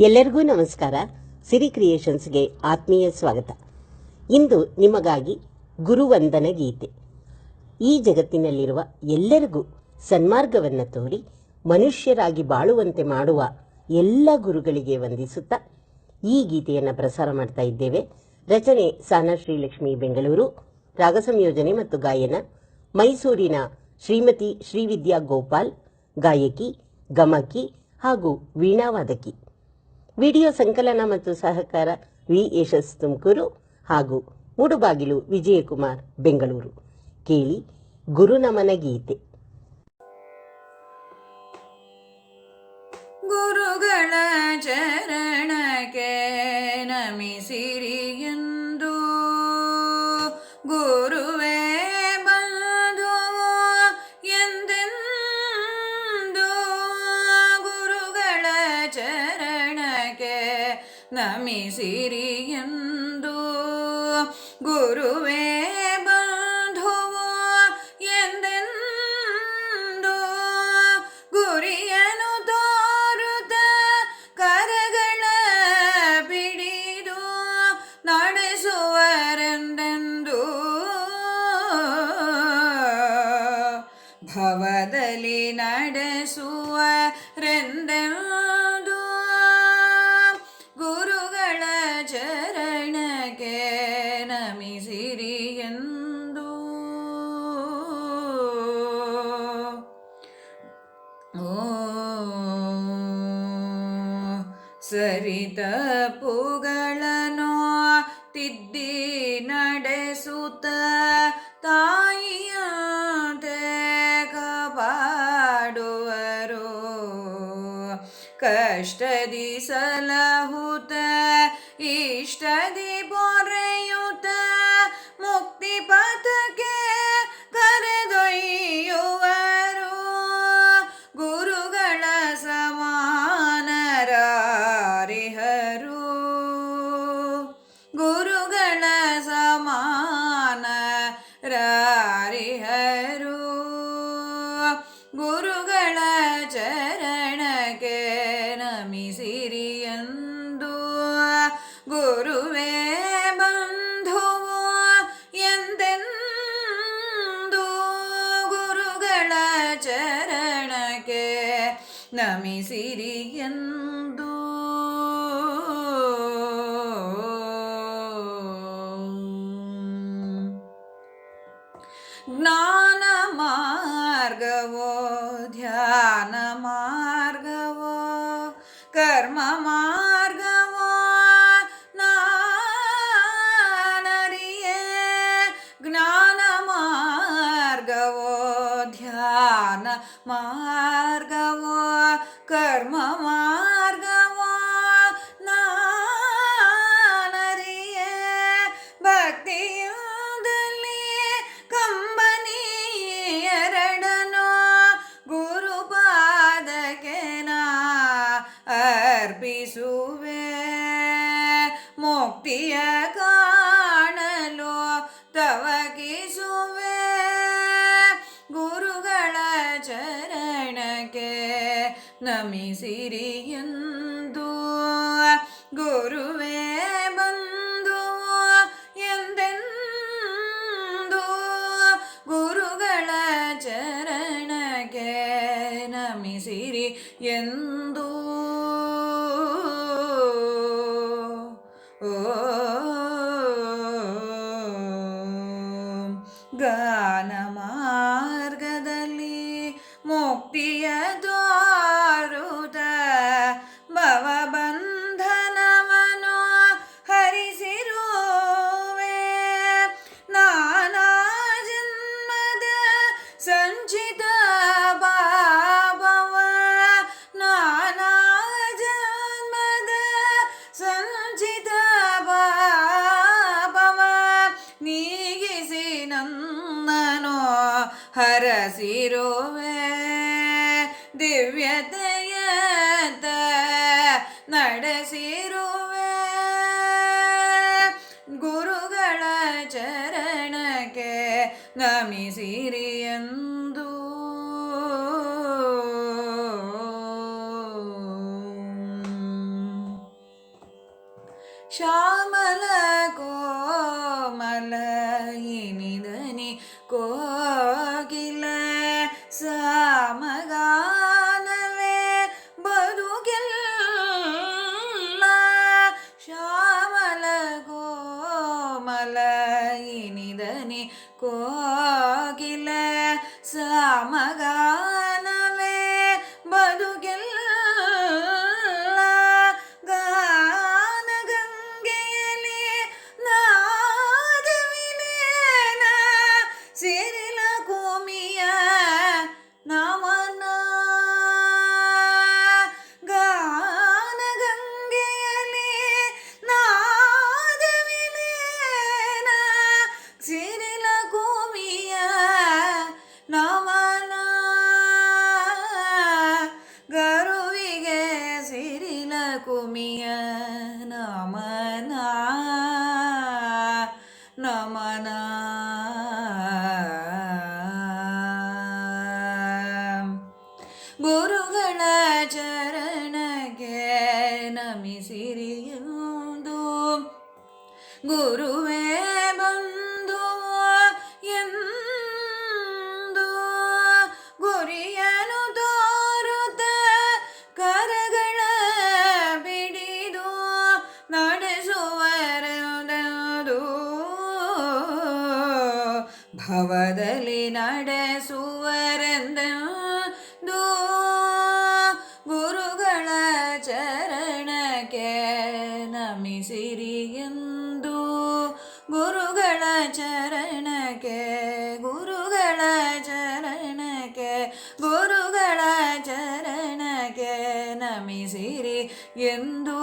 ಎಲ್ಲರಿಗೂ ನಮಸ್ಕಾರ. ಸಿರಿ ಕ್ರಿಯೇಷನ್ಸ್ಗೆ ಆತ್ಮೀಯ ಸ್ವಾಗತ. ಇಂದು ನಿಮಗಾಗಿ ಗುರುವಂದನ ಗೀತೆ. ಈ ಜಗತ್ತಿನಲ್ಲಿರುವ ಎಲ್ಲರಿಗೂ ಸನ್ಮಾರ್ಗವನ್ನು ತೋರಿ, ಮನುಷ್ಯರಾಗಿ ಬಾಳುವಂತೆ ಮಾಡುವ ಎಲ್ಲ ಗುರುಗಳಿಗೆ ವಂದಿಸುತ್ತಾ ಈ ಗೀತೆಯನ್ನು ಪ್ರಸಾರ ಮಾಡ್ತಾ ಇದ್ದೇವೆ. ರಚನೆ ಸಾನಾ ಶ್ರೀಲಕ್ಷ್ಮಿ ಬೆಂಗಳೂರು ರಾಗ ಸಂಯೋಜನೆ ಮತ್ತು ಗಾಯನ, ಮೈಸೂರಿನ ಶ್ರೀಮತಿ ಶ್ರೀವಿದ್ಯಾ ಗೋಪಾಲ್, ಗಾಯಕಿ, ಗಮಕಿ ಹಾಗೂ ವೀಣಾವಾದಕಿ. ವಿಡಿಯೋ ಸಂಕಲನ ಮತ್ತು ಸಹಕಾರ ವಿ ಯಶಸ್ ತುಮಕೂರು ಹಾಗೂ ಮೂಡುಬಾಗಿಲು ವಿಜಯಕುಮಾರ್, ಬೆಂಗಳೂರು. ಕೇಳಿ ಗುರುನಮನ ಗೀತೆ. ಗುರುಗಳ ಚರಣಕ್ಕೆ ನಮಿಸಿರಿ ಎಂದು ಗುರುವೇ ಬಂಧುವು ಎಂದೆಂದು ಗುರಿಯನು ತೋರುತ್ತ ಕರಗಳ ಬಿಡಿದು ನಡೆಸುವರೆಂದೆಂದು. ಭವದಲ್ಲಿ ನಡೆಸುವರೆಂದೆಂದು ಸರಿತ ಪುಗಳನೋ ತಿದ್ದಿ ನಡೆಸುತ್ತ ತಾಯಿಯಂತೆ ಕಾಪಾಡುವರು. ಕಷ್ಟದಿ ಸಲಹುತ್ತ ಚರಣಕ್ಕೆ ನಮಿಸಿರಿ ಎಂದು. ಜ್ಞಾನ ಮಾರ್ಗವೋ ಕರ್ಮ ಮಾರ್ಗವೋ ನಾನರಿಯ ಭಕ್ತಿಯುದಲ್ಲಿ ಕಂಬನಿ ಎರಡನು ಗುರುಪಾದಕ್ಕೆ ನಾ ಅರ್ಪಿಸುವೆ. ಮುಕ್ತಿಯ ಕಾಣಲು ತವಕಿಸುವೆ ನಮಿಸಿರಿ ಎಂದು ಗುರುವೇ ಬಂದು ಎಂದೆಂದು ಗುರುಗಳ ಚರಣಗೆ ನಮಿಸಿರಿ ಎಂದು. ಓ ಗಾನ ಹರಸಿರುವೆ. ದಿವ್ಯತೆಯಂತ ನಡೆಸಿರುವೆ. ಗುರುಗಳ ಚರಣಕ್ಕೆ ನಮಿಸಿರಿ. ಇನಿದನಿ ಕೋಗಿಲ ಗುರುವೇ ಬಂದು ಎಂದು ಗುರಿಯನು ತೋರುತ್ತ ಕರಗಳ ಬಿಡಿದು ನಡೆಸುವರದು ಭವದಲ್ಲಿ ನಡೆಸುವರೆಂದ ಗುರುಗಳ ಚರಣಕ್ಕೆ ನಮಿಸಿರಿ ಎಂದು ಗುರುಗಳ ಚರಣಕ್ಕೆ ಗುರುಗಳ ಚರಣಕ್ಕೆ ಗುರುಗಳ ಚರಣಕ್ಕೆ ನಮಿಸಿರಿ ಎಂದು